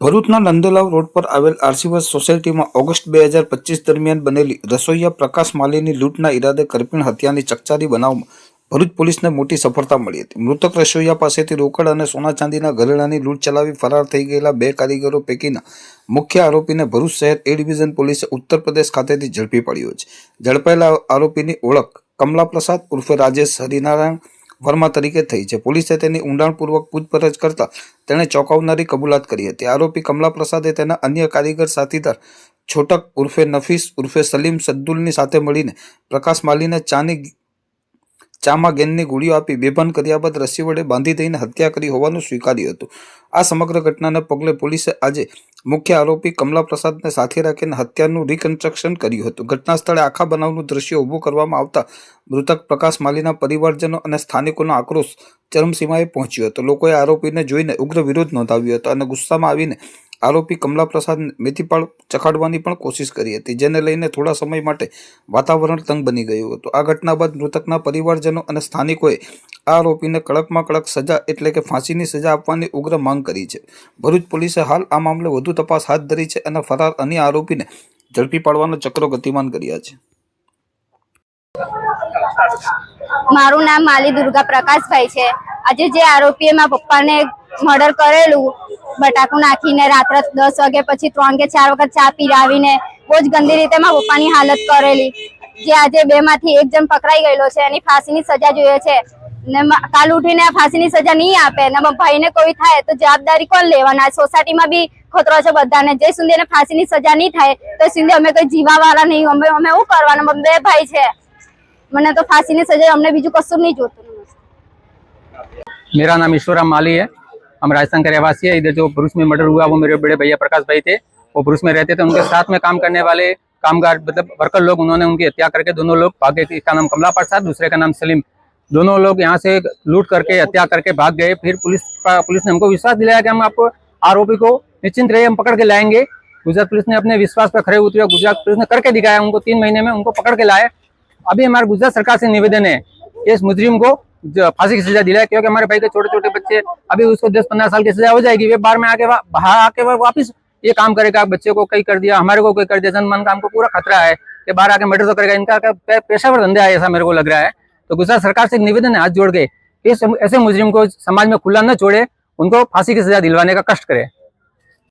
ભરૂચના નંદલાવ રોડ પર આવેલ આરસીવસ સોસાયટીમાં ઓગસ્ટ બે હજાર પચીસ દરમિયાન બનેલી રસોઈયા પ્રકાશ માલીની લૂંટના ઈરાદે કરપીણ હત્યાની ચકચારી બનાવમાં ભરૂચ પોલીસને મોટી સફળતા મળી હતી. મૃતક રસોઈયા પાસેથી રોકડ અને સોના ચાંદીના ઘરેણાની લૂંટ ચલાવી ફરાર થઈ ગયેલા બે કારીગરો પૈકીના મુખ્ય આરોપીને ભરૂચ શહેર એ ડિવિઝન પોલીસે ઉત્તર પ્રદેશ ખાતેથી ઝડપી પડ્યો છે. ઝડપાયેલા આરોપીની ઓળખ કમલા પ્રસાદ ઉર્ફે રાજેશ હરિનારાયણ વર્મા તરીકે થઈ છે. પોલીસે તેની ઊંડાણપૂર્વક પૂછપરછ કરતા તેણે ચોંકાવનારી કબૂલાત કરી હતી. આરોપી કમલા પ્રસાદે તેના અન્ય કારીગર સાથીદાર છોટક ઉર્ફે નફીસ ઉર્ફે સલીમ સદ્દુલની સાથે મળીને પ્રકાશ માલીને ચાની ચામાં ગેનની ગોળીઓ આપી બેભાન કર્યા બાદ રસી વડે બાંધી દઈને હત્યા કરી હોવાનું સ્વીકાર્યું હતું. આ સમગ્ર ઘટનાને પગલે પોલીસે આજે મુખ્ય આરોપી કમલા પ્રસાદને સાથે રાખીને હત્યાનું રિકન્સ્ટ્રક્શન કર્યું હતું. ઘટના સ્થળે આખા બનાવનું દ્રશ્ય ઊભું કરવામાં આવતા મૃતક પ્રકાશ માલીના પરિવારજનો અને સ્થાનિકોનો આક્રોશ ચરમસીમાએ પહોંચ્યો હતો. લોકોએ આરોપીને જોઈને ઉગ્ર વિરોધ નોંધાવ્યો હતો અને ગુસ્સામાં આવીને આરોપી કમલા મેથીપાળ ચખાડવાની પણ કોશિશ કરી હતી, જેને લઈને થોડા સમય માટે વાતાવરણ તંગ બની ગયું હતું. આ ઘટના બાદ મૃતકના પરિવારજનો અને સ્થાનિકોએ આ આરોપીને કડકમાં કડક સજા એટલે કે ફાંસીની સજા આપવાની ઉગ્ર માંગ કરી છે. ભરૂચ પોલીસે હાલ આ મામલે વધુ તપાસ હાથ ધરી છે અને ફરાર અન્ય આરોપીને ઝડપી પાડવાના ચક્રો ગતિમાન કર્યા છે. મારું નામ માલી દુર્ગા પ્રકાશભાઈ છે. આજે જે આરોપીએ મારા પપ્પાને મર્ડર કરેલું બટાકું નાખીને રાત્રે દસ વાગે પછી ત્રણ કે ચાર વખત ચા પીરાવીને બહુ જ ગંદી રીતે મારા પપ્પાની હાલત કરેલી. જે આજે બે માંથી એક જણ પકડાઈ ગયેલો છે, એની ફાંસીની સજા જોઈએ છે. ને કાલ ઉઠીને ફાંસીની સજા નહીં આપે, ને ભાઈને કોઈ થાય તો જવાબદારી કોણ લેવાના? સોસાયટીમાં બી ખતરો છે બધાને. જે સુધી એને ફાંસીની સજા નહીં થાય, તો સુધી અમે કોઈ જીવાવાળા નહીં. અમે અમે શું કરવાનું? બે ભાઈ છે. મને તો फांसी ની સજા અમને બીજું કશું નહીં જોતું. મેરા નામ ઈશ્વરા માલી હૈ. हम राजस्थान के रहवासी है इधर जो भरूच में मर्डर हुआ, वो मेरे बड़े भैया प्रकाश भाई थे, वो भरूच में रहते थे, उनके साथ में काम करने वाले कामगार मतलब वर्कर लोग, उन्होंने उनकी हत्या करके दोनों लोग भागे एक का नाम कमला प्रसाद, दूसरे का नाम सलीम। दोनों लोग यहाँ से लूट करके, हत्या करके भाग गए, फिर पुलिस पुलिस ने हमको विश्वास दिलाया कि हम आपको आरोपी को निश्चिंत रहे, हम पकड़ के लाएँगे। गुजरात पुलिस ने अपने विश्वास पर खड़े उतरे गुजरात पुलिस ने करके दिखाया, उनको तीन महीने में उनको पकड़ के लाए अभी हमारे गुजरात सरकार से निवेदन है इस मुजरिम को फांसी की सजा दिलाए क्योंकि हमारे भाई के छोटे छोटे बच्चे, अभी उसको दस पंद्रह साल की सजा हो जाएगी, वे बाहर में आके बाहर आके वापस ये काम करेगा बच्चे को कई कर दिया, हमारे को कई कर दिया, जनमन का हमको पूरा खतरा है कि बाहर आके मर्डर तो करेगा, इनका पेशावर धंधा है ऐसा मेरे को लग रहा है। तो गुजरात सरकार से निवेदन है, हाथ जोड़ के, कि इस ऐसे मुजरिम को समाज में खुला न छोड़े, उनको फांसी की सजा दिलवाने का कष्ट करे।